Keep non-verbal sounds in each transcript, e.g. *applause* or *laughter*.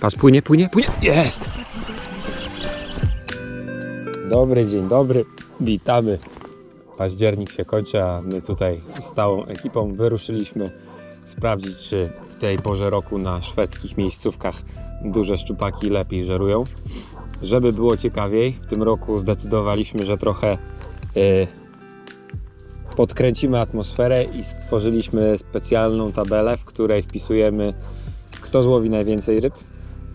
Patrz, płynie, płynie, płynie. Jest! Dobry dzień dobry. Witamy. Październik się kończy, a my tutaj z stałą ekipą wyruszyliśmy sprawdzić, czy w tej porze roku na szwedzkich miejscówkach duże szczupaki lepiej żerują. Żeby było ciekawiej, w tym roku zdecydowaliśmy, że trochę y, podkręcimy atmosferę i stworzyliśmy specjalną tabelę, w której wpisujemy kto złowi najwięcej ryb,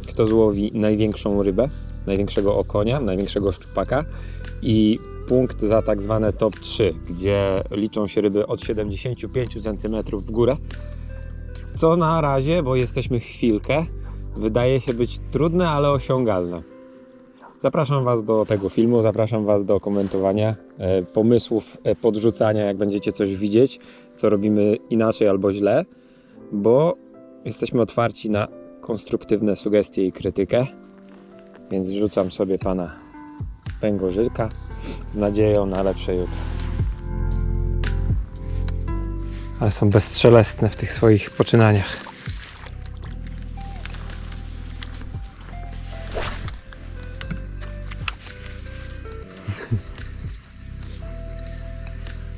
kto złowi największą rybę, największego okonia, największego szczupaka i punkt za tak zwane top 3, gdzie liczą się ryby od 75 cm w górę. Co na razie, bo jesteśmy chwilkę, wydaje się być trudne, ale osiągalne. Zapraszam Was do tego filmu, zapraszam Was do komentowania, e, pomysłów, e, podrzucania, jak będziecie coś widzieć, co robimy inaczej albo źle, bo jesteśmy otwarci na konstruktywne sugestie i krytykę, więc rzucam sobie pana pęgorzyka z nadzieją na lepsze jutro. Ale są bezstrzelestne w tych swoich poczynaniach.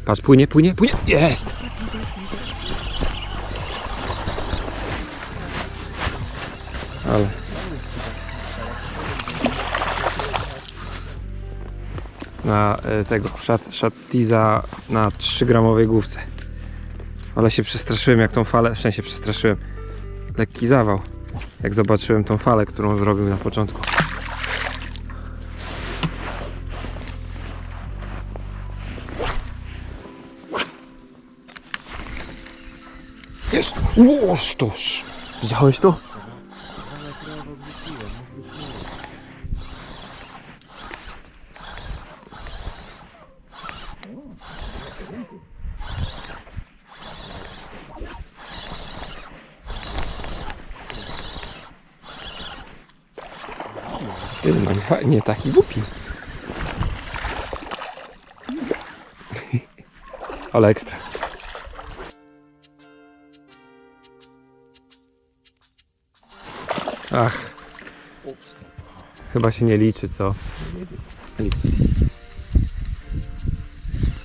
Patrz, płynie, płynie, płynie. Jest! Na e, tego szat, na 3-gramowej główce. Ale się przestraszyłem, jak tą falę. W sensie przestraszyłem. Lekki zawał. Jak zobaczyłem tą falę, którą zrobił na początku. Jest! Łosztoż! Widziałeś to? No nie, nie taki głupi. *laughs* Ale ekstra. Ach. Chyba się nie liczy, co? Liczy.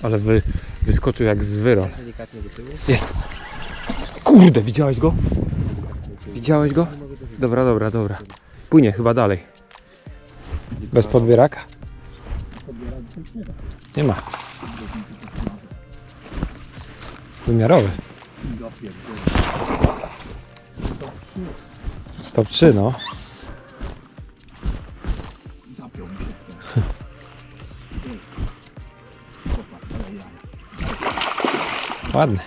Ale wy, wyskoczył jak z tyłu. Jest! Kurde, widziałeś go? Widziałeś go? Dobra, dobra, dobra. Płynie chyba dalej. Bez podbieraka? Nie ma. Wymiarowy. Top 3, no. Ładny.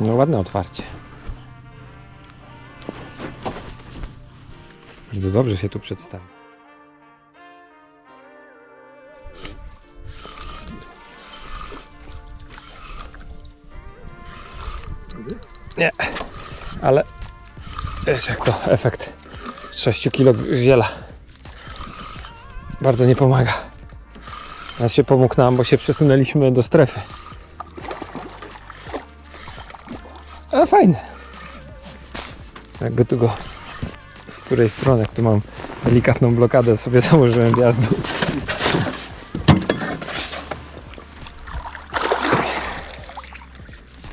No ładne otwarcie. Bardzo dobrze się tu przedstawi. Nie, ale wiesz jak to efekt 6 kg ziela bardzo nie pomaga. Teraz się pomógł nam, bo się przesunęliśmy do strefy. Ale fajne. Jakby tu go z, której strony, jak tu mam delikatną blokadę, sobie *laughs* założyłem wjazdu.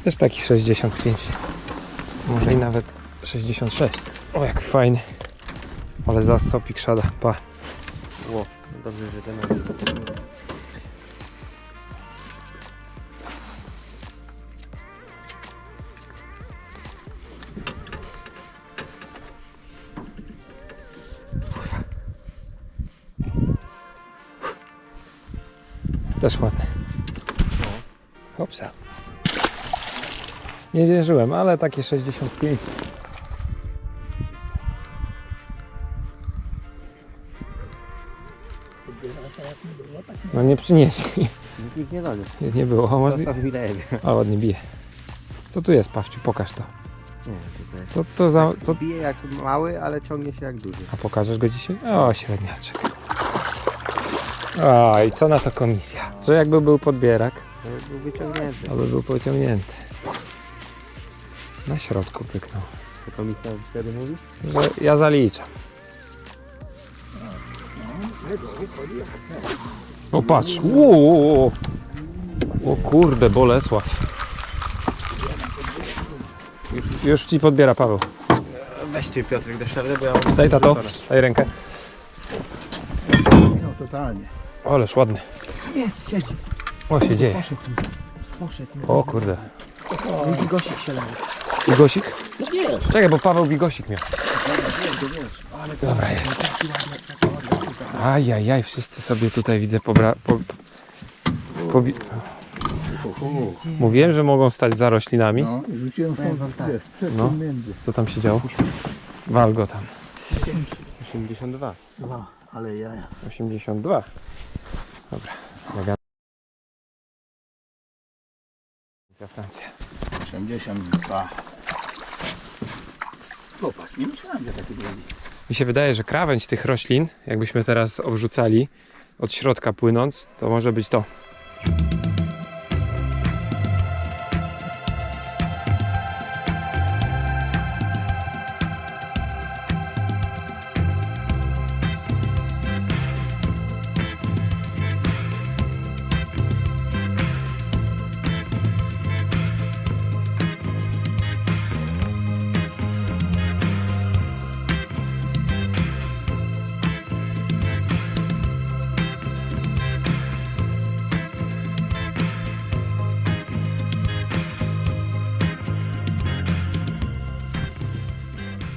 Też taki 65. Może i nawet 66. O, jak fajny. Ale za sopik szada. Pa. Ło, dobrze, że ten Też ładny. Hopsa. Nie wierzyłem, ale takie 65. No nie przynieśli. Nikt nie doniósł. Nie, nie było. O, może... Zostaw mi lewie. Ale ładnie bije. Co tu jest, Pawciu? Pokaż to. Nie, to jest... Co to za... Co... Bije jak mały, ale ciągnie się jak duży. A pokażesz go dzisiaj? O, średniaczek. O, i co na to komisja? Że jakby był podbierak, To był wyciągnięty. aby był pociągnięty. Na środku pyknął. To komisja wtedy mówi? Że ja zaliczam. O patrz. Uuu. O kurde, Bolesław. Już, już ci podbiera Paweł. Weź ty Piotrek do szardy, bo ja mam... Daj tato, daj rękę. No totalnie. Ależ ładny. Jest, siedzi. O, się dzieje. Poszedł. Poszedł. O kurde. Widzi gościk się leży. Bigosik? No wiesz, Czekaj, bo Paweł Bigosik miał. wiesz, to wiesz. Ale to Dobra, jest. taki ładny, tutaj. Ajajaj, wszyscy sobie tutaj widzę pobra... Po, pobi... Mówiłem, że mogą stać za roślinami. No i rzuciłem Powiem wam tak. No. między. Co tam się działo? Wal go tam. 82. No, ale jaja. 82. Dobra. Mega. Francja. 82. Popatrz, nie myślałem, że taki drogi. Mi się wydaje, że krawędź tych roślin, jakbyśmy teraz obrzucali od środka płynąc, to może być to.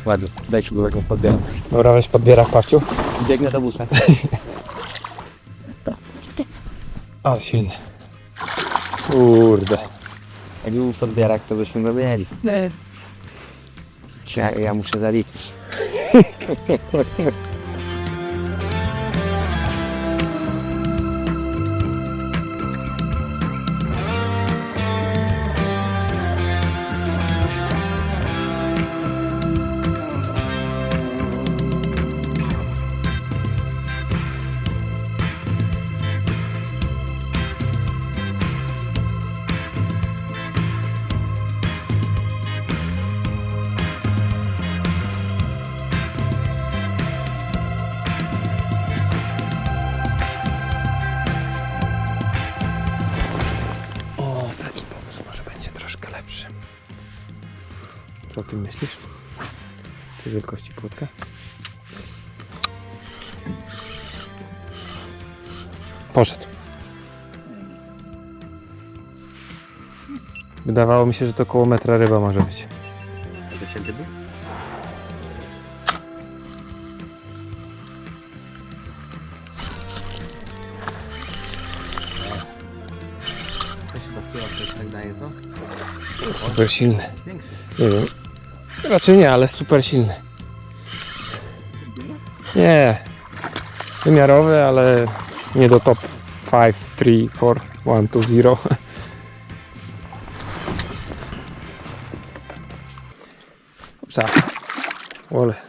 Ładnie. Daj jak podbieram. Dobra, weź podbiera Pawciu. Biegnę do busa. *laughs* Ale silny. Kurde. Jak był podbierak, to byśmy go mieli. Ja, ja muszę zaliczyć. *laughs* Co ty myślisz? Tej wielkości płotka? Poszedł. Wydawało mi się, że to koło metra ryba może być. Wycięty był? To się tak daje, co? Super silny. Większy. Nie wiem. Raczej nie, ale super silny. Nie. Wymiarowy, ale nie do top 5, 3, 4, 1, 2, 0. Dobrze. Ole.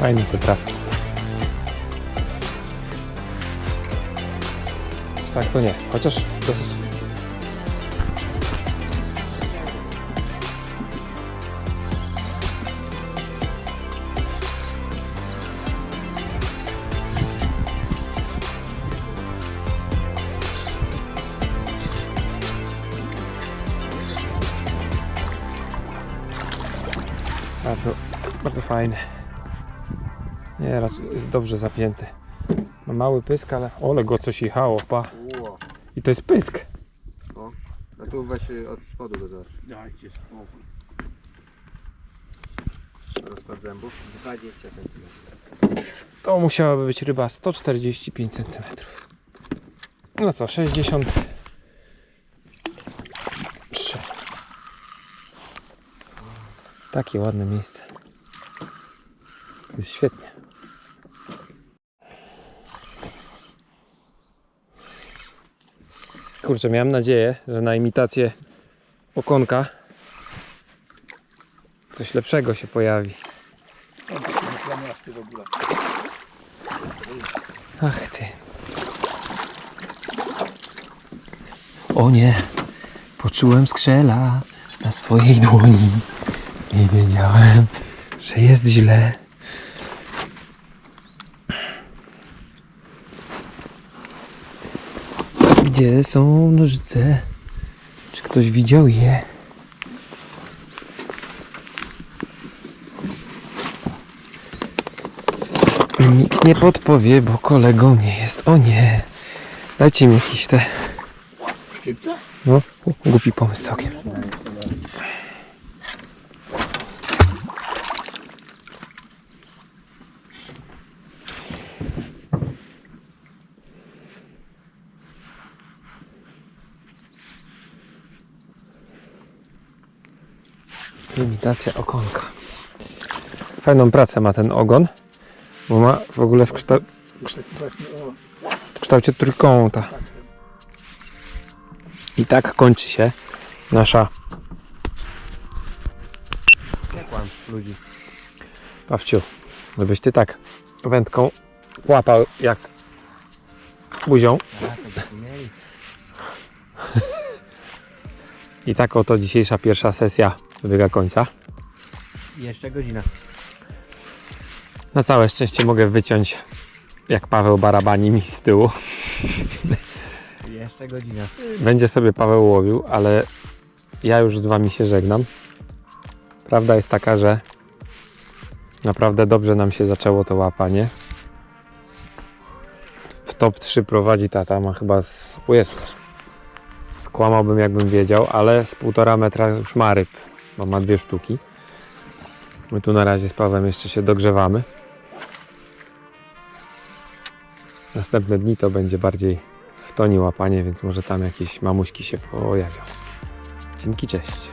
Fajne te trawki. Tak to nie, chociaż dosyć. Bardzo, bardzo fajny. Nie, raczej jest dobrze zapięty. No mały pysk, ale ole go coś jechało, pa. Ło. I to jest pysk. No tu weź y, od spodu go zobacz. Dajcie spokój. Rozkład zębów. 20 cm. To musiałaby być ryba 145 cm. No co, 63. Takie ładne miejsce. To jest świetnie. Kurczę, miałem nadzieję, że na imitację okonka coś lepszego się pojawi. Ach ty. O nie, poczułem skrzela na swojej dłoni i wiedziałem, że jest źle. Gdzie są nożyce? Czy ktoś widział je? Nikt nie podpowie, bo kolegą nie jest. O nie. Dajcie mi jakiś te. No, głupi pomysł całkiem. Imitacja ogonka. Fajną pracę ma ten ogon, bo ma w ogóle w, kształ- w kształcie trójkąta. I tak kończy się nasza kłam ludzi. Pawciu, żebyś ty tak wędką łapał jak buzią. I tak oto dzisiejsza pierwsza sesja dobiega końca. Jeszcze godzina. Na całe szczęście mogę wyciąć jak Paweł barabani mi z tyłu. Jeszcze godzina. Będzie sobie Paweł łowił, ale ja już z wami się żegnam. Prawda jest taka, że naprawdę dobrze nam się zaczęło to łapanie. W top 3 prowadzi tata, ma chyba z... Jezus. Skłamałbym jakbym wiedział, ale z półtora metra już ma ryb, bo ma dwie sztuki. My tu na razie z Pawłem jeszcze się dogrzewamy. Następne dni to będzie bardziej w toni łapanie, więc może tam jakieś mamuśki się pojawią. Dzięki, cześć.